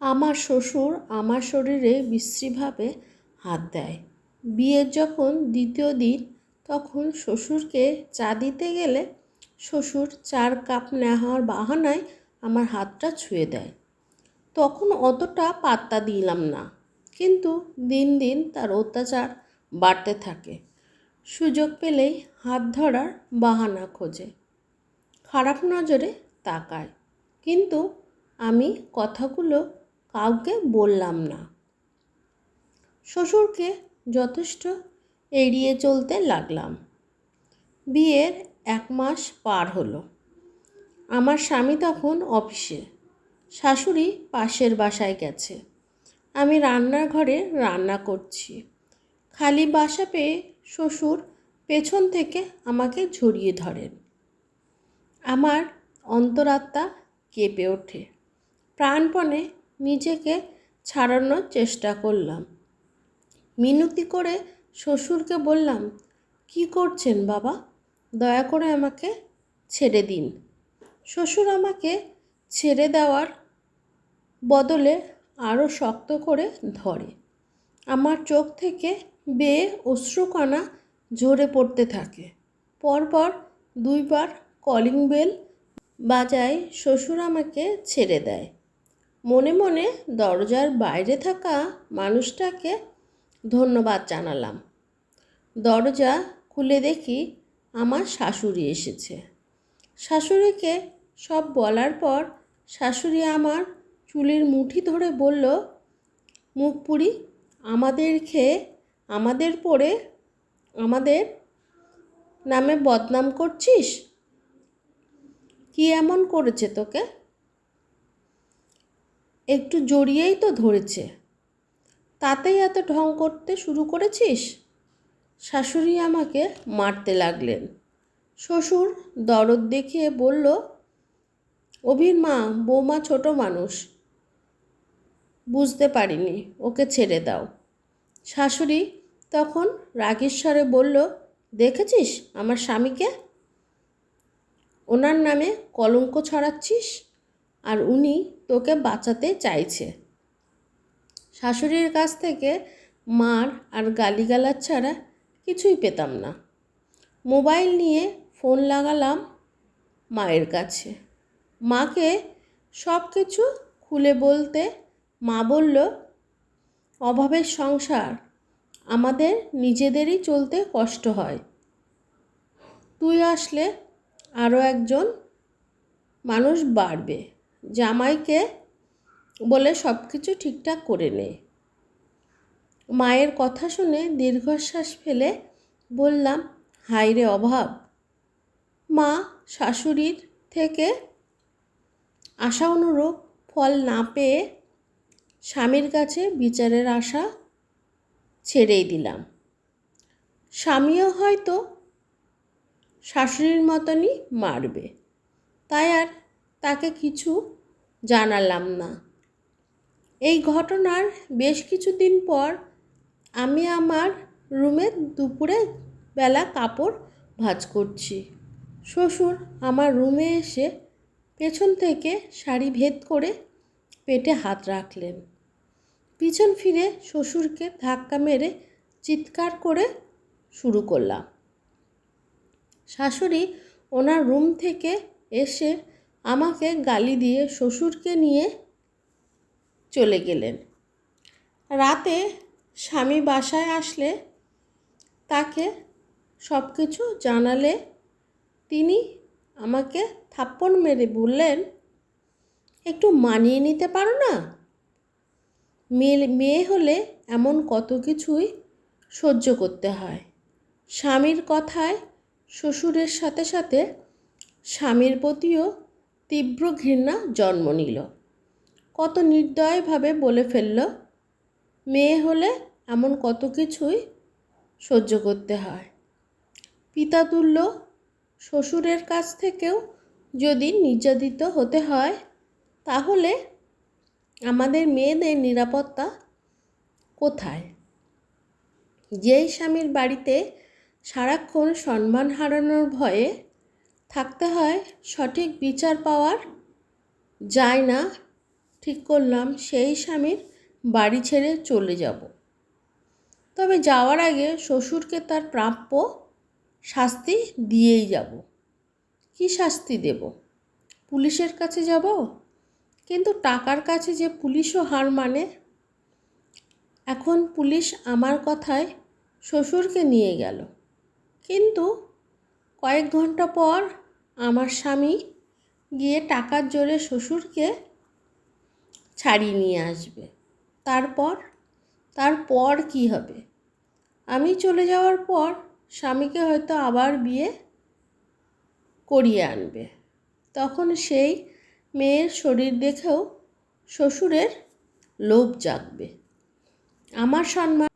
আমার শ্বশুর আমার শরীরে বিশ্রীভাবে হাত দেয়। বিয়ের যখন দ্বিতীয় দিন, তখন শ্বশুরকে চা দিতে গেলে শ্বশুর চার কাপ নেওয়ার বাহানায় আমার হাতটা ছুঁয়ে দেয়। তখন অতটা পাত্তা দিলাম না, কিন্তু দিন দিন তার অত্যাচার বাড়তে থাকে। সুযোগ পেলেই হাত ধরার বাহানা খোঁজে। খারাপ নজরে তাকায়, কিন্তু আমি কথাগুলো কাউকে বললাম না। শ্বশুরকে যথেষ্ট এড়িয়ে চলতে লাগলাম। বিয়ের এক মাস পার হলো। আমার স্বামী তখন অফিসে। শাশুড়ি পাশের বাসায় গেছে। আমি রান্নার ঘরে রান্না করছি। খালি বাসা পেয়ে শ্বশুর পেছন থেকে আমাকে ঝরিয়ে ধরেন। আমার অন্তরাত্মা কেঁপে ওঠে। প্রাণপণে নিজেকে ছাড়ানোর চেষ্টা করলাম। মিনতি করে শ্বশুরকে বললাম, কি করছেন বাবা? দয়া করে আমাকে ছেড়ে দিন। শ্বশুর আমাকে ছেড়ে দেওয়ার বদলে আরও শক্ত করে ধরে। আমার চোখ থেকে বেয়ে অশ্রুকণা ঝরে পড়তে থাকে। পরপর দুইবার কলিং বেল বাজায় শ্বশুর আমাকে ছেড়ে দেয়। মনে মনে দরজার বাইরে থাকা মানুষটাকে ধন্যবাদ জানালাম। দরজা খুলে দেখি আমার শাশুড়ি এসেছে। শাশুড়িকে সব বলার পর শাশুড়ি আমার চুলের মুঠি ধরে বলল, মুখ পুরি আমাদের খেয়ে, আমাদের পরে আমাদের নামে বদনাম করছিস? কি এমন করেছে তোকে? একটু জড়িয়েই তো ধরেছে। তাতেই এত ঢং করতে শুরু করেছিস? শাশুড়ি আমাকে মারতে লাগলেন। শ্বশুর দরদ দেখিয়ে বলল, অভির মা, বৌমা ছোট মানুষ। বুঝতে পারিনি, ওকে ছেড়ে দাও। শাশুড়ি তখন রাগেশ্বরে বলল, দেখেছিস আমার স্বামীকে? ওনার নামে কলঙ্ক ছড়াচ্ছিস? আর উনি তোকে বাঁচাতে চাইছে। শাশুড়ির কাছ থেকে মার আর গালিগালাজ ছাড়া কিছুই পেতাম না। মোবাইল নিয়ে ফোন লাগালাম মায়ের কাছে। মাকে সব কিছু খুলে বলতে মা বলল, অভাবের সংসার আমাদের নিজেদেরই চলতে কষ্ট হয়। তুই আসলে আরও একজন মানুষ বাড়বে। জামাইকে বলে সব কিছু ঠিকঠাক করে নে। মায়ের কথা শুনে দীর্ঘশ্বাস ফেলে বললাম হাইরে অভাব, মা শাশুড়ির থেকে আশা অনুরূপ ফল না পেয়ে স্বামীর কাছে বিচারের আশা ছেড়েই দিলাম। স্বামীও হয়তো শাশুড়ির মতনই মারবে। তাই আর তাকে কিছু জানালাম না। এই ঘটনার বেশ কিছুদিন পর আমি আমার রুমে দুপুরে বেলা কাপড় ভাঁজ করছি। শ্বশুর আমার রুমে এসে পেছন থেকে শাড়ি ভেদ করে পেটে হাত রাখলেন। পিছন ফিরে শ্বশুরকে ধাক্কা মেরে চিৎকার করে শুরু করলাম। শাশুড়ি ওনার রুম থেকে এসে আমাকে গালি দিয়ে শ্বশুরকে নিয়ে চলে গেলেন। রাতে স্বামী বাসায় আসলে তাকে সব কিছু জানালে তিনি আমাকে থাপ্পড় মেরে বললেন, একটু মানিয়ে নিতে পারো না? মেয়ে মেয়ে হলে এমন কত কিছুই সহ্য করতে হয়। স্বামীর কথায় শ্বশুরের সাথে সাথে স্বামীর প্রতিও তীব্র ঘৃণা জন্ম নিল। কত নির্দয়ভাবে বলে ফেলল, মেয়ে হলে এমন কত কিছুই সহ্য করতে হয় পিতাতুল্য শ্বশুরের কাছ থেকেও যদি নির্যাতিত হতে হয়, তাহলে আমাদের মেয়েদের নিরাপত্তা কোথায়? যেই স্বামীর বাড়িতে সারাক্ষণ সম্মান হারানোর ভয়ে থাকতে হয়, সঠিক বিচার পাওয়ার যায় না। ঠিক করলাম, সেই স্বামীর বাড়ি ছেড়ে চলে যাব। তবে যাওয়ার আগে শ্বশুরকে তার প্রাপ্য শাস্তি দিয়েই যাব। কি শাস্তি দেব? পুলিশের কাছে যাব? কিন্তু টাকার কাছে যে পুলিশও হার মানে এখন পুলিশ আমার কথায় শ্বশুরকে নিয়ে গেল। কিন্তু কয়েক ঘণ্টা পর আমার স্বামী গিয়ে টাকার জোরে শ্বশুরকে ছাড়িয়ে নিয়ে আসবে। তারপর তারপর কি হবে? আমি চলে যাওয়ার পর স্বামীকে হয়তো আবার বিয়ে করিয়ে আনবে। তখন সেই মেয়ের শরীর দেখেও শ্বশুরের লোভ জাগবে। আমার সম্মান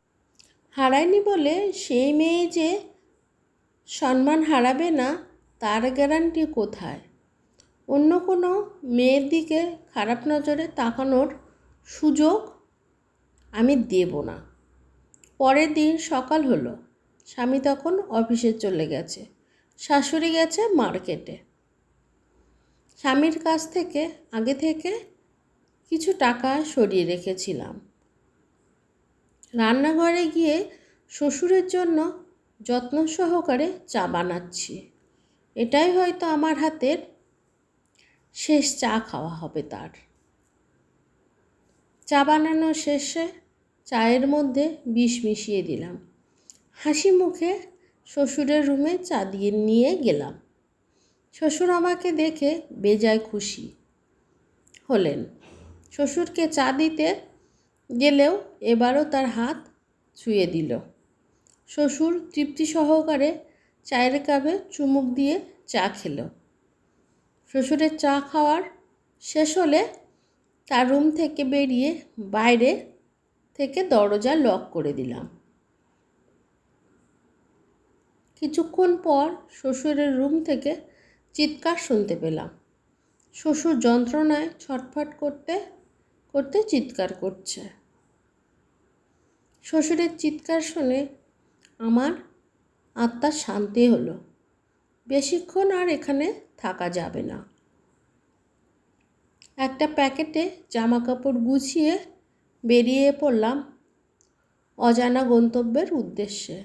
হারায়নি বলে সেই মেয়ে যে সম্মান হারাবে না তার গ্যারান্টি কোথায়? অন্য কোনো মেয়ের দিকে খারাপ নজরে তাকানোর সুযোগ আমি দেব না। পরের দিন সকাল হলো। স্বামী তখন অফিসে চলে গেছে। শাশুড়ি গেছে মার্কেটে। স্বামীর কাছ থেকে, আগে থেকে কিছু টাকা সরিয়ে রেখেছিলাম। রান্নাঘরে গিয়ে শ্বশুরের জন্য যত্ন সহকারে চা বানাচ্ছি। এটাই হয়তো আমার হাতের শেষ চা খাওয়া হবে তার। চা বানানো শেষে চায়ের মধ্যে বিষ মিশিয়ে দিলাম। হাসি মুখে শ্বশুরের রুমে চা দিয়ে নিয়ে গেলাম। শ্বশুর আমাকে দেখে বেজায় খুশি হলেন। শ্বশুরকে চা দিতে গেলেও এবারও তার হাত ছুঁয়ে দিল। শ্বশুর তৃপ্তি সহকারে চায়ের কাপে চুমুক দিয়ে চা খেলো। শ্বশুরের চা খাওয়ার শেষ হলে তার রুম থেকে বেরিয়ে বাইরে থেকে দরজা লক করে দিলাম। কিছুক্ষণ পর শ্বশুরের রুম থেকে চিৎকার শুনতে পেলাম। শ্বশুর যন্ত্রণায় ছটফট করতে করতে চিৎকার করছে। শ্বশুরের চিৎকার শুনে আমার আত্মার শান্তি হলো। বেশিক্ষণ আর এখানে থাকা যাবে না। একটা প্যাকেটে জামা কাপড় গুছিয়ে বেরিয়ে পড়লাম অজানা গন্তব্যের উদ্দেশ্যে।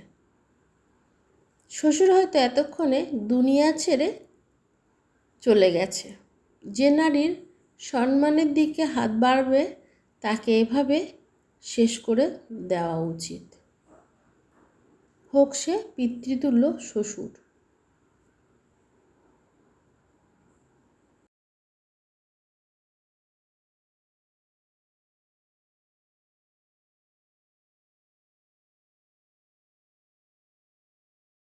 শ্বশুর হয়তো এতক্ষণে দুনিয়া ছেড়ে চলে গেছে। যে নারীর সম্মানের দিকে হাত বাড়বে তাকে এভাবে শেষ করে দেওয়া উচিত। হোক সে পিতৃতুল্য শ্বশুর।